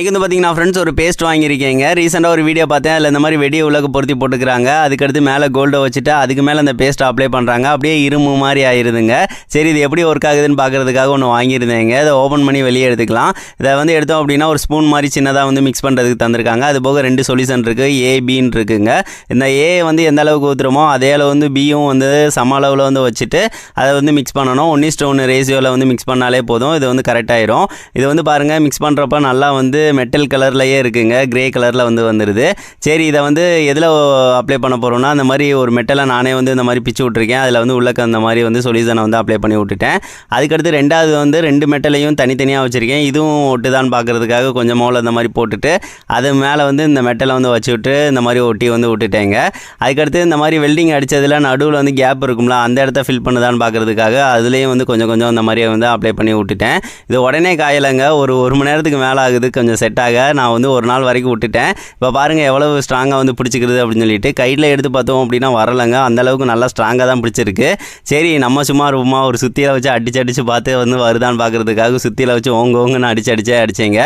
இங்கே வந்து பார்த்தீங்கன்னா ஃப்ரெண்ட்ஸ் ஒரு பேஸ்ட் வாங்கியிருக்கீங்க. ரீசெண்டாக ஒரு வீடியோ பார்த்தேன். அதில் இந்த மாதிரி வெடி உலக பொருத்தி போட்டுக்கிறாங்க. அதுக்கடுத்து மேலே கோல்டை வச்சுட்டு அதுக்கு மேலே அந்த பேஸ்ட்டை அப்ளை பண்ணுறாங்க அப்படியே இரும்பு மாதிரி ஆயிருதுங்க. சரி இது எப்படி ஒர்க் ஆகுதுன்னு பார்க்குறதுக்காக ஒன்று வாங்கியிருந்தேங்க. இதை ஓப்பன் பண்ணி வெளியே எடுத்துக்கலாம். இதை வந்து எடுத்தோம் அப்படின்னா ஒரு ஸ்பூன் மாதிரி சின்னதாக வந்து மிக்ஸ் பண்ணுறதுக்கு தந்திருக்காங்க. அது போக ரெண்டு சொல்யூஷன் இருக்குது ஏ பின்னு இருக்குங்க. இந்த ஏ வந்து எந்த அளவுக்கு ஊற்றுறோமோ அதே அளவு வந்து பியும் வந்து சம அளவில் வந்து வச்சுட்டு அதை வந்து மிக்ஸ் பண்ணணும். ஒன் இஸ்ட் ஒன்று ரேசியோவில் வந்து மிக்ஸ் பண்ணாலே போதும். இது வந்து கரெக்டாயிரும் இது வந்து பாருங்கள் மிக்ஸ் பண்ணுறப்ப நல்லா வந்து மெட்டல் கலர்லையே இருக்குங்க. கிரே கலரில் வந்து வந்துடுது சரி இதை வந்து எதில் அப்ளை பண்ண போகிறோம்னா அந்த மாதிரி ஒரு மெட்டலை நானே வந்து இந்த மாதிரி பிச்சு விட்ருக்கேன் அதில் வந்து உள்ளக்க அந்த மாதிரி வந்து சொல்யூஷனை வந்து அப்ளை பண்ணி விட்டுட்டேன். அதுக்கடுத்து ரெண்டாவது வந்து ரெண்டு மெட்டலையும் தனித்தனியாக வச்சுருக்கேன். இதுவும் ஒட்டுதான்னு பார்க்குறதுக்காக கொஞ்சம் மோளை இந்த மாதிரி போட்டுட்டு அது மேலே வந்து இந்த மெட்டலை வந்து வச்சு விட்டு இந்த மாதிரி ஒட்டி வந்து விட்டுட்டேங்க. அதுக்கடுத்து இந்த மாதிரி வெல்டிங் அடித்ததில் நடுவில் வந்து கேப் இருக்கும்ல அந்த இடத்த ஃபில் பண்ணுதான்னு பார்க்குறதுக்காக அதுலேயும் வந்து கொஞ்சம் கொஞ்சம் இந்த மாதிரி வந்து அப்ளை பண்ணி விட்டுட்டேன். இது உடனே காயலைங்க. ஒரு ஒரு மணி நேரத்துக்கு மேலே ஆகுது. கொஞ்சம் செட் ஆக நான் வந்து ஒரு நாள் வரைக்கும் விட்டுட்டேன். இப்போ பாருங்கள் எவ்வளவு ஸ்ட்ராங்காக வந்து பிடிச்சிக்கிறது அப்படின்னு சொல்லிட்டு கையில் எடுத்து பார்த்தோம் அப்படின்னா வரலைங்க. அந்த அளவுக்கு நல்லா ஸ்ட்ராங்காக தான் பிடிச்சிருக்கு. சரி நம்ம சும்மா இருப்போமா ஒரு சுத்தியில் வச்சு அடிச்சு அடிச்சு பார்த்து வந்து வருதான்னு பார்க்குறதுக்காக சுத்தியில் வச்சு ஓங்க ஓங்கன்னு அடிச்சு அடிச்சே அடிச்சேங்க.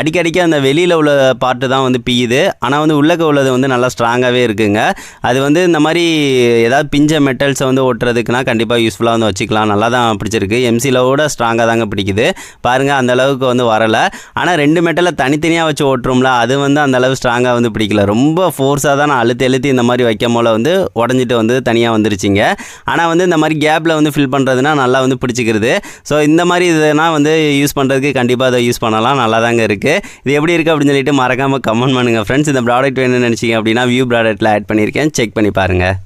அடிக்கடிக்க அந்த வெளியில் உள்ள பாட்டு தான் வந்து பியுது. ஆனால் வந்து உள்ளக்க உள்ளது வந்து நல்லா ஸ்ட்ராங்காகவே இருக்குங்க. அது வந்து இந்த மாதிரி ஏதாவது பிஞ்ச மெட்டல்ஸை வந்து ஓட்டுறதுக்குனா கண்டிப்பாக யூஸ்ஃபுல்லாக வந்து வச்சுக்கலாம். நல்லா தான் பிடிச்சிருக்கு. எம்சியில் கூட ஸ்ட்ராங்காக தாங்க பிடிக்குது. பாருங்கள் அந்தளவுக்கு வந்து வரலை. ஆனால் ரெண்டு மெட்டலை தனித்தனியாக வச்சு ஓட்டுறோம்ல அது வந்து அந்த அளவு ஸ்ட்ராங்காக வந்து பிடிக்கல. ரொம்ப ஃபோர்ஸாக தான் நான் அழுத்தி அழுத்தி இந்த மாதிரி வைக்கும் போல வந்து உடஞ்சிட்டு வந்து தனியாக வந்துருச்சிங்க. ஆனால் வந்து இந்த மாதிரி கேப்பில் வந்து ஃபில் பண்ணுறதுனா நல்லா வந்து பிடிச்சிக்கிறது. ஸோ இந்த மாதிரி இதுனா வந்து யூஸ் பண்ணுறதுக்கு கண்டிப்பாக அதை யூஸ் பண்ணலாம். நல்லா தாங்க இருக்குது இது எப்படி இருக்குது அப்படின்னு சொல்லிட்டு மறக்காமல் கமெண்ட் பண்ணுங்கள் ஃப்ரெண்ட்ஸ் இந்த ப்ராடக்ட் வேணும்னு நினச்சிங்க அப்படின்னா வியூ ப்ராடக்ட்டில் ஆட் பண்ணியிருக்கேன். செக் பண்ணி பாருங்கள்